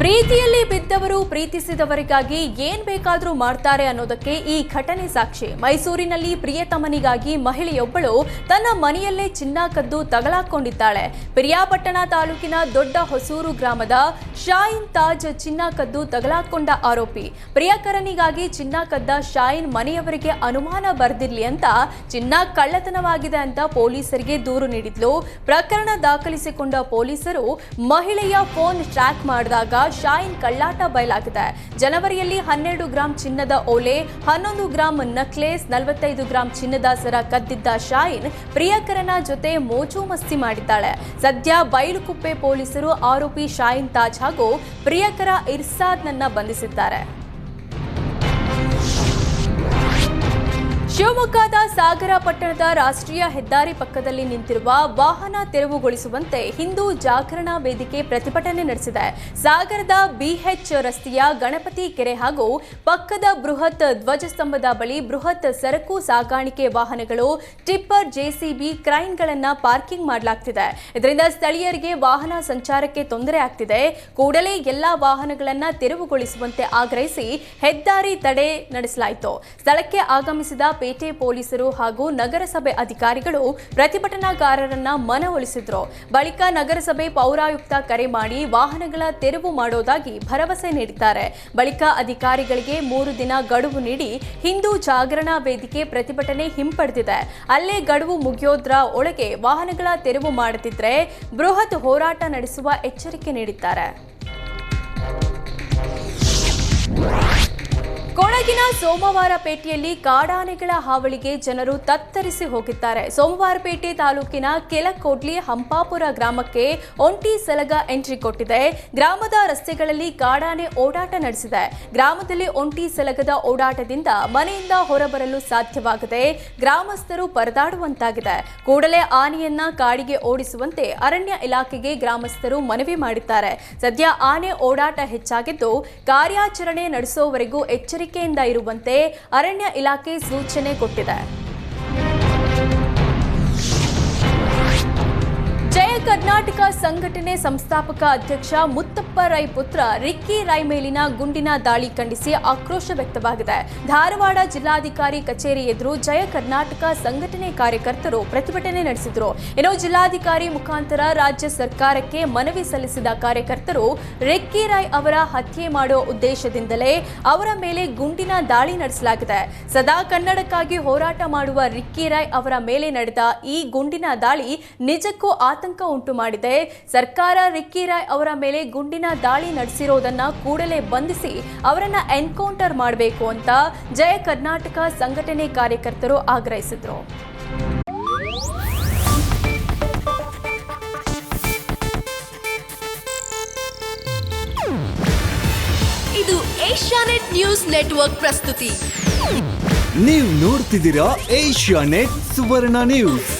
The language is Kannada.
ಪ್ರೀತಿಯಲ್ಲಿ ಬಿದ್ದವರು ಪ್ರೀತಿಸಿದವರಿಗಾಗಿ ಏನ್ ಬೇಕಾದರೂ ಮಾಡ್ತಾರೆ ಅನ್ನೋದಕ್ಕೆ ಈ ಘಟನೆ ಸಾಕ್ಷಿ. ಮೈಸೂರಿನಲ್ಲಿ ಪ್ರಿಯತಮನಿಗಾಗಿ ಮಹಿಳೆಯೊಬ್ಬಳು ತನ್ನ ಮನೆಯಲ್ಲೇ ಚಿನ್ನ ಕದ್ದು ತಗಲಾಕೊಂಡಿದ್ದಾಳೆ. ಪಿರಿಯಾಪಟ್ಟಣ ತಾಲೂಕಿನ ದೊಡ್ಡ ಹೊಸೂರು ಗ್ರಾಮದ ಶಾಯಿನ್ ತಾಜ್ ಚಿನ್ನ ಕದ್ದು ತಗಲಾಕೊಂಡ ಆರೋಪಿ. ಪ್ರಿಯಕರನಿಗಾಗಿ ಚಿನ್ನ ಕದ್ದ ಶಾಯಿನ್ ಮನೆಯವರಿಗೆ ಅನುಮಾನ ಬರ್ದಿರ್ಲಿ ಅಂತ ಚಿನ್ನ ಕಳ್ಳತನವಾಗಿದೆ ಅಂತ ಪೊಲೀಸರಿಗೆ ದೂರು ನೀಡಿದ್ಲು. ಪ್ರಕರಣ ದಾಖಲಿಸಿಕೊಂಡ ಪೊಲೀಸರು ಮಹಿಳೆಯ ಫೋನ್ ಟ್ರ್ಯಾಕ್ ಮಾಡಿದಾಗ ಶಾಯಿನ್ ಕಳ್ಳಾಟ ಬಯಲಾಗಿದೆ. ಜನವರಿಯಲ್ಲಿ ಹನ್ನೆರಡು ಗ್ರಾಂ ಚಿನ್ನದ ಓಲೆ, ಹನ್ನೊಂದು ಗ್ರಾಂ ನಕ್ಲೇಸ್, ನಲವತ್ತೈದು ಗ್ರಾಂ ಚಿನ್ನದ ಸರ ಕದ್ದಿದ್ದ ಶಾಯಿನ್ ಪ್ರಿಯಕರನ ಜೊತೆ ಮೋಜು ಮಸ್ತಿ ಮಾಡಿದ್ದಾಳೆ. ಸದ್ಯ ಬೈಲುಕುಪ್ಪೆ ಪೊಲೀಸರು ಆರೋಪಿ ಶಾಯಿನ್ ತಾಜ್ ಹಾಗೂ ಪ್ರಿಯಕರ ಇರ್ಸಾದ್ನನ್ನ ಬಂಧಿಸಿದ್ದಾರೆ. ಶಿವಮೊಗ್ಗದ ಸಾಗರ ಪಟ್ಟಣದ ರಾಷ್ಟ್ರೀಯ ಹೆದ್ದಾರಿ ಪಕ್ಕದಲ್ಲಿ ನಿಂತಿರುವ ವಾಹನ ತೆರವುಗೊಳಿಸುವಂತೆ ಹಿಂದೂ ಜಾಗರಣಾ ವೇದಿಕೆ ಪ್ರತಿಭಟನೆ ನಡೆಸಿದೆ. ಸಾಗರದ ಬಿಎಚ್ ರಸ್ತೆಯ ಗಣಪತಿ ಕೆರೆ ಹಾಗೂ ಪಕ್ಕದ ಬೃಹತ್ ಧ್ವಜಸ್ತಂಭದ ಬಳಿ ಬೃಹತ್ ಸರಕು ಸಾಗಾಣಿಕೆ ವಾಹನಗಳು, ಟಿಪ್ಪರ್, ಜೆಸಿಬಿ ಕ್ರೈನ್ಗಳನ್ನ ಪಾರ್ಕಿಂಗ್ ಮಾಡಲಾಗ್ತಿದೆ. ಇದರಿಂದ ಸ್ಥಳೀಯರಿಗೆ ವಾಹನ ಸಂಚಾರಕ್ಕೆ ತೊಂದರೆ ಆಗ್ತಿದೆ. ಕೂಡಲೇ ಎಲ್ಲಾ ವಾಹನಗಳನ್ನ ತೆರವುಗೊಳಿಸುವಂತೆ ಆಗ್ರಹಿಸಿ ಹೆದ್ದಾರಿ ತಡೆ ನಡೆಸಲಾಯಿತು. ಸ್ಥಳಕ್ಕೆ ಆಗಮಿಸಿದ ಪೇಟೆ ಪೊಲೀಸರು ಹಾಗೂ ನಗರಸಭೆ ಅಧಿಕಾರಿಗಳು ಪ್ರತಿಭಟನಾಕಾರರನ್ನ ಮನವೊಲಿಸಿದ್ರು. ಬಳಿಕ ನಗರಸಭೆ ಪೌರಾಯುಕ್ತ ಕರೆ ಮಾಡಿ ವಾಹನಗಳ ತೆರವು ಮಾಡೋದಾಗಿ ಭರವಸೆ ನೀಡಿದ್ದಾರೆ. ಬಳಿಕ ಅಧಿಕಾರಿಗಳಿಗೆ ಮೂರು ದಿನ ಗಡುವು ನೀಡಿ ಹಿಂದೂ ಜಾಗರಣಾ ವೇದಿಕೆ ಪ್ರತಿಭಟನೆ ಹಿಂಪಡೆದಿದೆ. ಅಲ್ಲೇ ಗಡುವು ಮುಗಿಯೋದ್ರ ಒಳಗೆ ವಾಹನಗಳ ತೆರವು ಮಾಡುತ್ತಿದ್ರೆ ಬೃಹತ್ ಹೋರಾಟ ನಡೆಸುವ ಎಚ್ಚರಿಕೆ ನೀಡಿದ್ದಾರೆ. ಕೊಡಗಿನ ಸೋಮವಾರಪೇಟೆಯಲ್ಲಿ ಕಾಡಾನೆಗಳ ಹಾವಳಿಗೆ ಜನರು ತತ್ತರಿಸಿ ಹೋಗಿದ್ದಾರೆ. ಸೋಮವಾರಪೇಟೆ ತಾಲೂಕಿನ ಕೆಲಕೋಟ್ಲಿ ಹಂಪಾಪುರ ಗ್ರಾಮಕ್ಕೆ ಒಂಟಿ ಸಲಗ ಎಂಟ್ರಿ ಕೊಟ್ಟಿದೆ. ಗ್ರಾಮದ ರಸ್ತೆಗಳಲ್ಲಿ ಕಾಡಾನೆ ಓಡಾಟ ನಡೆಸಿದೆ. ಗ್ರಾಮದಲ್ಲಿ ಒಂಟಿ ಸಲಗದ ಓಡಾಟದಿಂದ ಮನೆಯಿಂದ ಹೊರಬರಲು ಸಾಧ್ಯವಾಗದೆ ಗ್ರಾಮಸ್ಥರು ಪರದಾಡುವಂತಾಗಿದೆ. ಕೂಡಲೇ ಆನೆಯನ್ನ ಕಾಡಿಗೆ ಓಡಿಸುವಂತೆ ಅರಣ್ಯ ಇಲಾಖೆಗೆ ಗ್ರಾಮಸ್ಥರು ಮನವಿ ಮಾಡಿದ್ದಾರೆ. ಸದ್ಯ ಆನೆ ಓಡಾಟ ಹೆಚ್ಚಾಗಿದ್ದು ಕಾರ್ಯಾಚರಣೆ ನಡೆಸುವವರೆಗೂ ಎಚ್ಚರಿಕೆಯಿಂದ ಇರುವಂತೆ ಅರಣ್ಯ ಇಲಾಖೆ ಸೂಚನೆ ಕೊಟ್ಟಿದೆ. ಸಂಘಟನೆ ಸಂಸ್ಥಾಪಕ ಅಧ್ಯಕ್ಷ ಮುತ್ತಪ್ಪ ರೈ ಪುತ್ರ ರಿಕ್ಕಿ ರೈ ಮೇಲಿನ ಗುಂಡಿನ ದಾಳಿ ಖಂಡಿಸಿ ಆಕ್ರೋಶ ವ್ಯಕ್ತವಾಗಿದೆ. ಧಾರವಾಡ ಜಿಲ್ಲಾಧಿಕಾರಿ ಕಚೇರಿ ಎದುರು ಜಯ ಕರ್ನಾಟಕ ಸಂಘಟನೆ ಕಾರ್ಯಕರ್ತರು ಪ್ರತಿಭಟನೆ ನಡೆಸಿದರು. ಇನ್ನು ಜಿಲ್ಲಾಧಿಕಾರಿ ಮುಖಾಂತರ ರಾಜ್ಯ ಸರ್ಕಾರಕ್ಕೆ ಮನವಿ ಸಲ್ಲಿಸಿದ ಕಾರ್ಯಕರ್ತರು ರಿಕ್ಕಿ ರೈ ಅವರ ಹತ್ಯೆ ಮಾಡುವ ಉದ್ದೇಶದಿಂದಲೇ ಅವರ ಮೇಲೆ ಗುಂಡಿನ ದಾಳಿ ನಡೆಸಲಾಗಿದೆ. ಸದಾ ಕನ್ನಡಕ್ಕಾಗಿ ಹೋರಾಟ ಮಾಡುವ ರಿಕ್ಕಿ ರೈ ಅವರ ಮೇಲೆ ನಡೆದ ಈ ಗುಂಡಿನ ದಾಳಿ ನಿಜಕ್ಕೂ ಆತಂಕ ಉಂಟು ಮಾಡಿದೆ. ಸರ್ಕಾರ ರಿಕ್ಕಿ ರಾಯ್ ಅವರ ಮೇಲೆ ಗುಂಡಿನ ದಾಳಿ ನಡೆಸಿರೋದನ್ನ ಕೂಡಲೇ ಬಂಧಿಸಿ ಅವರನ್ನ ಎನ್ಕೌಂಟರ್ ಮಾಡಬೇಕು ಅಂತ ಜಯ ಕರ್ನಾಟಕ ಸಂಘಟನೆ ಕಾರ್ಯಕರ್ತರು ಆಗ್ರಹಿಸಿದ್ರು. ಇದು ಏಷ್ಯಾನೆಟ್ ನ್ಯೂಸ್ ನೆಟ್ವರ್ಕ್ ಪ್ರಸ್ತುತಿ. ನೀವು ನೋಡ್ತಿದ್ದೀರಾ ಏಷ್ಯಾ ನೆಟ್ ಸುವರ್ಣ ನ್ಯೂಸ್.